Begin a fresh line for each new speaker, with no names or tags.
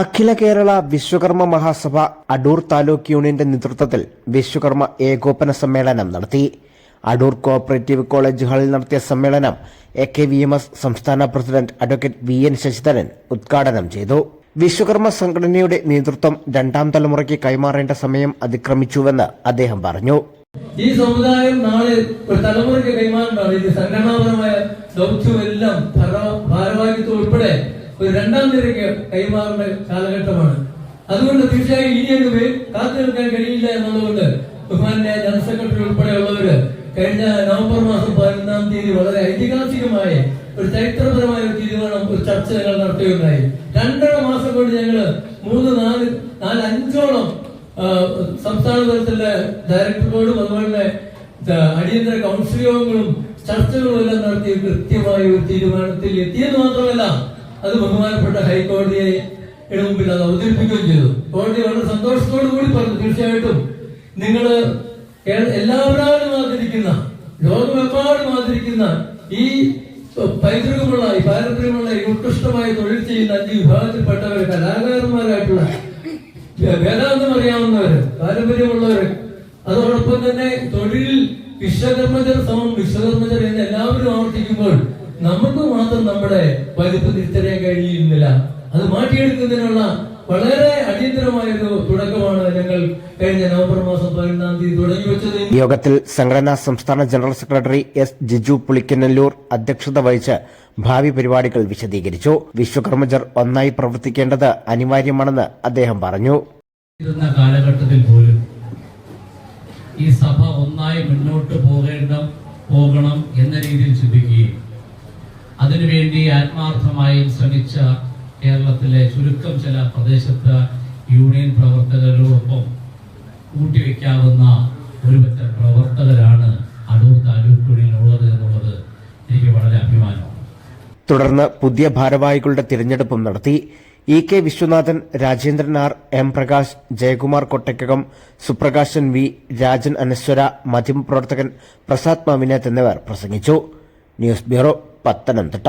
അഖില കേരള വിശ്വകർമ്മ മഹാസഭ അടൂർ താലൂക്ക് യൂണിയന്റെ നേതൃത്വത്തിൽ വിശ്വകർമ്മ ഏകോപന സമ്മേളനം നടത്തി. അടൂർ കോഓപ്പറേറ്റീവ് കോളേജ് ഹാളിൽ നടത്തിയ സമ്മേളനം A K V M S സംസ്ഥാന president advocate V N Sasidharan ഉദ്ഘാടനം ചെയ്തു. വിശ്വകർമ്മ സംഘടനയുടെ നേതൃത്വം രണ്ടാം തലമുറയ്ക്ക് കൈമാറേണ്ട സമയം അതിക്രമിച്ചുവെന്ന് അദ്ദേഹം പറഞ്ഞു.
ഈ സമുദായം നാളെ ഒരു തലമുറയ്ക്ക് കൈമാറേണ്ടതാണ് ഇത് സംഘടനാപരമായ ദൗത്യം ഒരു രണ്ടാം നിരക്ക് കൈമാറേണ്ട കാലഘട്ടമാണ്. അതുകൊണ്ട് തീർച്ചയായും ഇനി അങ്ങ് കാത്തു നിൽക്കാൻ കഴിയില്ല എന്നുള്ളതുകൊണ്ട് ബഹുമാന്റെ ജനറൽ സെക്രട്ടറി ഉൾപ്പെടെയുള്ളവര് കഴിഞ്ഞ നവംബർ മാസം പതിനൊന്നാം തീയതി വളരെ ഐതിഹാസികമായ ഒരു ചരിത്രപരമായ ഒരു തീരുമാനം ഒരു ചർച്ച ഞങ്ങൾ നടത്തുകയുണ്ടായി. രണ്ടര മാസം കൊണ്ട് ഞങ്ങൾ മൂന്ന് നാല് നാല് അഞ്ചോളം സംസ്ഥാന തലത്തിലെ ഡയറക്ടർ ബോർഡും അതുപോലെ തന്നെ അടിയന്തര കൗൺസിൽ യോഗങ്ങളും ചർച്ചകളും എല്ലാം നടത്തി കൃത്യമായ ഒരു തീരുമാനത്തിൽ എത്തിയെന്ന് മാത്രമല്ല അത് ബഹുമാനപ്പെട്ട ഹൈക്കോടതിയെ മുമ്പിൽ അത് അവതരിപ്പിക്കുകയും ചെയ്തു. കോടതി വളരെ സന്തോഷത്തോടു കൂടി പറഞ്ഞു തീർച്ചയായിട്ടും കേരള- എല്ലാവരും ആദരിക്കുന്ന ലോകമെമ്പാടും ആദരിക്കുന്ന ഈ പൈതൃകമുള്ള ഈ പാരമ്പര്യമുള്ള ഈ ഉത്കൃഷ്ടമായ തൊഴിൽ ചെയ്യുന്ന അഞ്ച് വിഭാഗത്തിൽപ്പെട്ടവർ കലാകാരന്മാരായിട്ടുള്ള വേദാന്തം അറിയാവുന്നവര് പാരമ്പര്യമുള്ളവര് അതോടൊപ്പം തന്നെ തൊഴിൽ വിശ്വകർമ്മജർ സമം വിശ്വകർമ്മജർ എന്ന് എല്ലാവരും ആവർത്തിക്കുമ്പോൾ നമുക്ക് മാത്രം നമ്മുടെ പരിപ്പ് തിരിച്ചറിയാൻ കഴിയുന്നില്ല. അത് മാറ്റിയെടുക്കുന്നതിനുള്ള വളരെ അടിയന്തരമായ ഒരു തുടക്കമാണ് ഞങ്ങൾ കഴിഞ്ഞ നവംബർ മാസം പതിനൊന്നാം തീയതി തുടങ്ങി വെച്ചത്.
യോഗത്തിൽ സംഘടനാ സംസ്ഥാന general secretary S Jiju Pulikkanallur അധ്യക്ഷത വഹിച്ച് ഭാവി പരിപാടികൾ വിശദീകരിച്ചു. വിശ്വകർമ്മജർ ഒന്നായി പ്രവർത്തിക്കേണ്ടത് അനിവാര്യമാണെന്ന് അദ്ദേഹം പറഞ്ഞു.
കാലഘട്ടത്തിൽ പോലും ഈ സഭ ഒന്നായി മുന്നോട്ട് പോകേണ്ട പോകണം എന്ന രീതിയിൽ ചിന്തിക്കുകയും അതിനുവേണ്ടി ആത്മാർത്ഥമായും ശ്രമിച്ച കേരളത്തിലെ ചുരുക്കം ചില പ്രദേശത്ത് യൂണിയൻ പ്രവർത്തകരോടൊപ്പം കൂട്ടിവെക്കാവുന്ന ഒരുപറ്റ പ്രവർത്തകരാണ് അടൂർ താലൂക്ക് യൂണിയനുള്ളത് എന്നുള്ളത് എനിക്ക് വളരെ അഭിമാനമാണ്.
തുടർന്ന് പുതിയ ഭാരവാഹികളുടെ തിരഞ്ഞെടുപ്പും നടത്തി E K Viswanathan Rajendran R M Prakash Jayakumar Kottakkakam Suprakasan V Rajan അനശ്വര മാധ്യമപ്രവർത്തകൻ പ്രസാദ് മാമിനാഥ് എന്നിവർ പ്രസംഗിച്ചു. News bureau Pathanamthitta.